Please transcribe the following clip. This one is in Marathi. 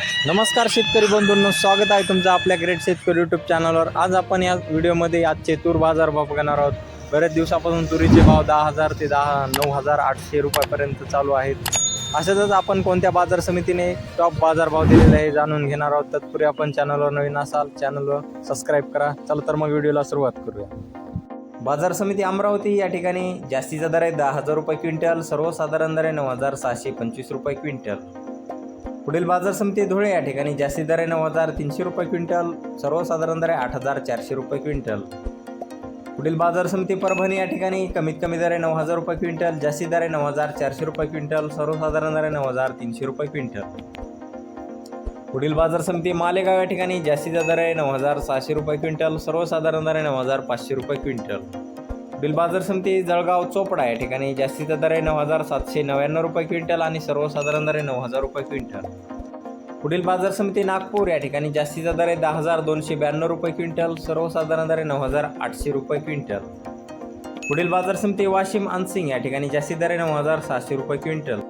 नमस्कार शेतकरी बंधूंनो स्वागत आहे तुमचं आपल्या ग्रेट शेतकरी यूट्यूब चॅनलवर आज आपण या व्हिडिओमध्ये आजचे तूर बाजार भाव बघणार आहोत. बऱ्याच दिवसापासून तुरीचे भाव दहा हजार ते दहा नऊ हजार आठशे रुपयापर्यंत चालू आहेत. अशातच आपण कोणत्या बाजार समितीने टॉप बाजार भाव दिलेला आहे जाणून घेणार आहोत. तत्पूर्वी आपण चॅनलवर नवीन असाल चॅनलवर सबस्क्राईब करा. चला तर मग व्हिडिओला सुरुवात करूया. बाजार समिती अमरावती या ठिकाणी जास्तीचा दर आहे दहा हजार रुपये क्विंटल सर्वसाधारण दर आहे नऊ हजार सहाशे पंचवीस रुपये क्विंटल. पुढील बाजार समिती धुळे या ठिकाणी जास्ती दर आहे नऊ हजार तीनशे रुपये क्विंटल सर्वसाधारण दर आहे आठ हजार चारशे रुपये क्विंटल. पुढील बाजार समिती परभणी या ठिकाणी कमीत कमी दर आहे नऊ हजार रुपये क्विंटल जास्ती दर आहे नऊ हजार चारशे रुपये क्विंटल सर्वसाधारण दर आहे नऊ हजार तीनशे रुपये क्विंटल. पुढील बाजार समिती मालेगाव या ठिकाणी जास्तीचा दर आहे नऊ हजार सहाशे रुपये क्विंटल सर्वसाधारण दर आहे नऊ हजार पाचशे रुपये क्विंटल. पुढील बाजार समिती जळगाव चोपडा या ठिकाणी जास्तीचा दर आहे नऊ हजार सातशे नव्याण्णव रुपये क्विंटल आणि सर्वसाधारण दर आहे नऊ हजार रुपये क्विंटल. पुढील बाजार समिती नागपूर या ठिकाणी जास्तीचा दर आहे दहा हजार दोनशे ब्याण्णव रुपये क्विंटल सर्वसाधारण दर आहे नऊ हजार आठशे रुपये क्विंटल. पुढील बाजार समिती वाशिम अनसिंग या ठिकाणी जास्ती दर आहे नऊ हजार सहाशे रुपये क्विंटल.